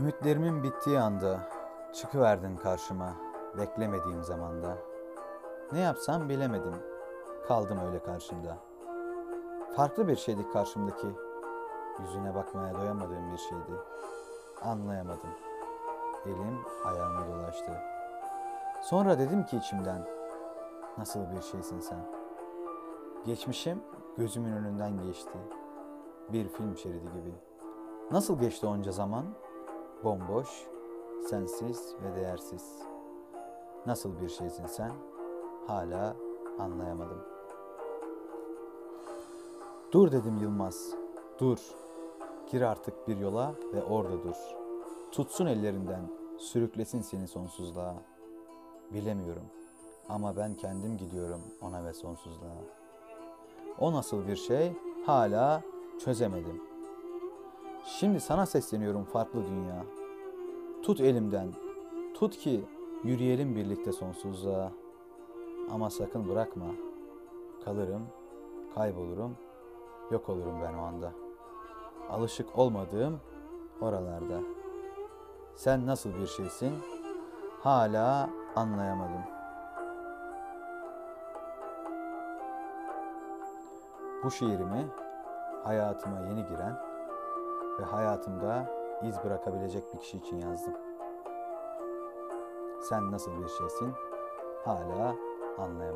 Ümitlerimin bittiği anda çıkıverdin karşıma beklemediğim zamanda. Ne yapsam bilemedim. Kaldım öyle karşında. Farklı bir şeydi karşımdaki. Yüzüne bakmaya doyamadığım bir şeydi. Anlayamadım. Elim ayağıma dolaştı. Sonra dedim ki içimden, nasıl bir şeysin sen? Geçmişim gözümün önünden geçti. Bir film şeridi gibi. Nasıl geçti onca zaman? Bomboş, sensiz ve değersiz. Nasıl bir şeysin sen? Hala anlayamadım. Dur dedim Yılmaz, dur. Gir artık bir yola ve orada dur. Tutsun ellerinden, sürüklesin seni sonsuzluğa. Bilemiyorum ama ben kendim gidiyorum ona ve sonsuzluğa. O nasıl bir şey hala çözemedim. Şimdi sana sesleniyorum farklı dünya. Tut elimden, tut ki yürüyelim birlikte sonsuzluğa. Ama sakın bırakma. Kalırım, kaybolurum, yok olurum ben o anda. Alışık olmadığım oralarda. Sen nasıl bir şeysin? Hala anlayamadım. Bu şiirimi hayatıma yeni giren ve hayatımda iz bırakabilecek bir kişi için yazdım. Sen nasıl bir şeysin? Hala anlayamadım.